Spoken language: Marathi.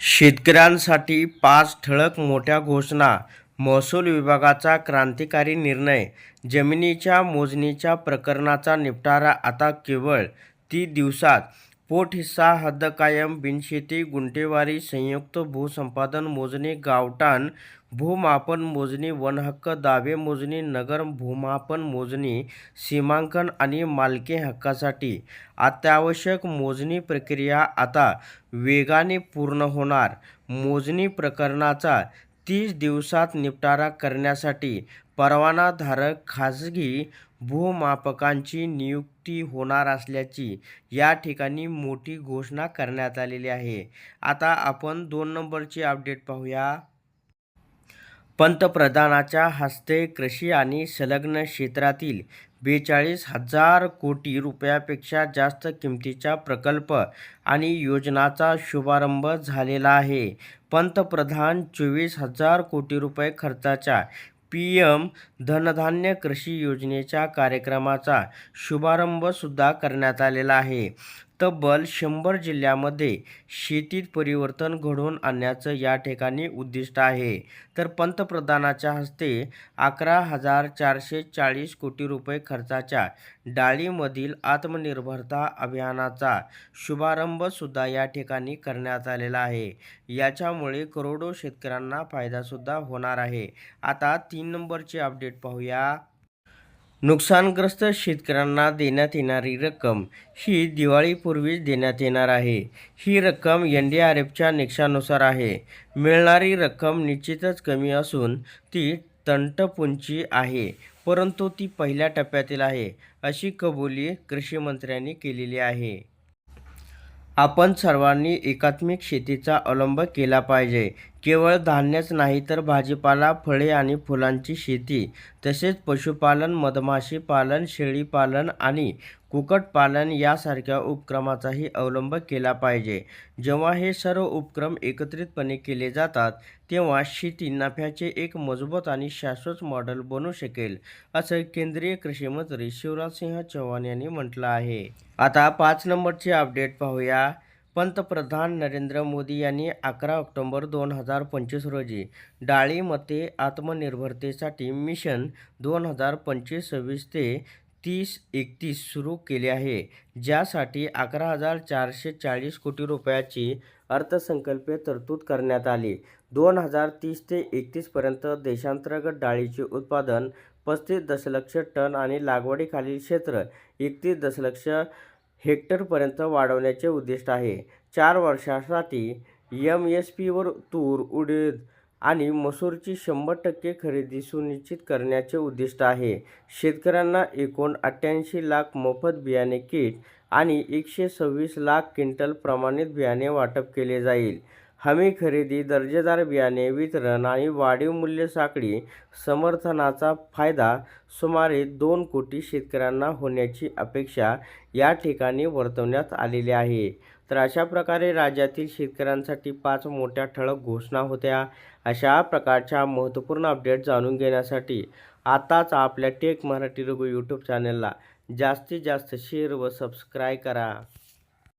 शेतकऱ्यांसाठी पाच ठळक मोठ्या घोषणा. महसूल विभागाचा क्रांतिकारी निर्णय. जमिनीच्या मोजणीच्या प्रकरणाचा निपटारा आता केवळ तीस दिवसात पोट हिस्सा हद्द कायम बिनशेती गुंटेवारी संयुक्त भूसंपादन मोजणी गावठाण भूमापन मोजणी वनहक्क दावे मोजणी नगर भूमापन मोजणी सीमांकन आणि मालकी हक्कासाठी अत्यावश्यक मोजणी प्रक्रिया आता वेगाने पूर्ण होणार. मोजणी प्रकरणाचा तीस दिवसात निपटारा करण्यासाठी परवानाधारक खाजगी भूमापकांची नियुक्ती होणार असल्याची या ठिकाणी मोठी घोषणा करण्यात आलेली आहे. आता आपण दोन नंबरची अपडेट पाहूया. पंतप्रधानाच्या हस्ते कृषी आणि संलग्न क्षेत्रातील बेचाळीस हजार कोटी रुपयापेक्षा जास्त किमतीच्या प्रकल्प आणि योजनाचा शुभारंभ झालेला आहे. पंतप्रधान चोवीस हजार कोटी रुपये खर्चाच्या पी एम धनधान्य कृषी योजनेच्या कार्यक्रमाचा शुभारंभ सुद्धा करण्यात आलेला आहे. तब्बल शंभर जिल्ह्यामध्ये शेतीत परिवर्तन घडवून आणण्याचं या ठिकाणी उद्दिष्ट आहे. तर पंतप्रधानाच्या हस्ते अकरा हजार चारशे चाळीस कोटी रुपये खर्चाच्या डाळीमधील आत्मनिर्भरता अभियानाचा शुभारंभसुद्धा या ठिकाणी करण्यात आलेला आहे. याच्यामुळे करोडो शेतकऱ्यांना फायदासुद्धा होणार आहे. आता तीन नंबरची अपडेट पाहूया. नुकसानग्रस्त शेतकऱ्यांना देण्यात येणारी रक्कम ही दिवाळीपूर्वीच देण्यात येणार आहे. ही रक्कम एन डी आर एफच्या निकषानुसार आहे. मिळणारी रक्कम निश्चितच कमी असून ती तंटपुंची आहे परंतु ती पहिल्या टप्प्यातील आहे अशी कबुली कृषीमंत्र्यांनी केलेली आहे. आपण सर्वांनी एकात्मिक शेतीचा अवलंब केला पाहिजे केवळ धान्यच नाही तर भाजीपाला फळे आणि फुलांची शेती तसेच पशुपालन मधमाशी पालन शेळीपालन आणि कुक्कुटपालन यासारख्या उपक्रमाचाही अवलंब केला पाहिजे. जेव्हा हे सर्व उपक्रम एकत्रितपणे केले जातात तेव्हा शेती नफ्याचे एक मजबूत आणि शाश्वत मॉडेल बनू शकेल असं केंद्रीय कृषीमंत्री शिवराजसिंह चौहान यांनी म्हटलं आहे. आता पाच नंबरची अपडेट पाहूया. पंतप्रधान नरेंद्र मोदी यांनी अकरा ऑक्टोंबर दोन हजार पंचवीस रोजी डाळीमध्ये आत्मनिर्भरतेसाठी मिशन दोन हजार पंचवीस सव्वीस ते तीस एकतीस सुरू केले आहे ज्यासाठी अकरा हजार चारशे चाळीस कोटी रुपयाची अर्थसंकल्पीय तरतूद करण्यात आली. दोन हजार तीस ते एकतीसपर्यंत देशांतर्गत डाळीचे उत्पादन पस्तीस दशलक्ष टन आणि लागवडीखालील क्षेत्र एकतीस दशलक्ष हेक्टरपर्यंत वाढवण्याचे उद्दिष्ट आहे. चार वर्षासाठी एम एस पीवर तूर उडीद आणि मसूरची शंभर टक्के खरेदी सुनिश्चित करण्याचे उद्दिष्ट आहे. शेतकऱ्यांना एकूण अठ्ठ्याऐंशी लाख मोफत बियाणे किट आणि एकशे सव्वीस लाख क्विंटल प्रमाणित बियाणे वाटप केले जाईल. हमी खरेदी दर्जेदार बियाणे वितरण आणि वाढीव मूल्य साखळी समर्थनाचा फायदा सुमारे दोन कोटी शेतकऱ्यांना होण्याची अपेक्षा या ठिकाणी वर्तवण्यात आलेली आहे. तर अशा प्रकारे राज्यातील शेतकऱ्यांसाठी पाच मोठ्या ठळक घोषणा होत्या. अशा प्रकारच्या महत्त्वपूर्ण अपडेट जाणून घेण्यासाठी आताच आपल्या टेक मराठी रघु यूट्यूब चॅनलला जास्तीत जास्त शेअर व सबस्क्राईब करा.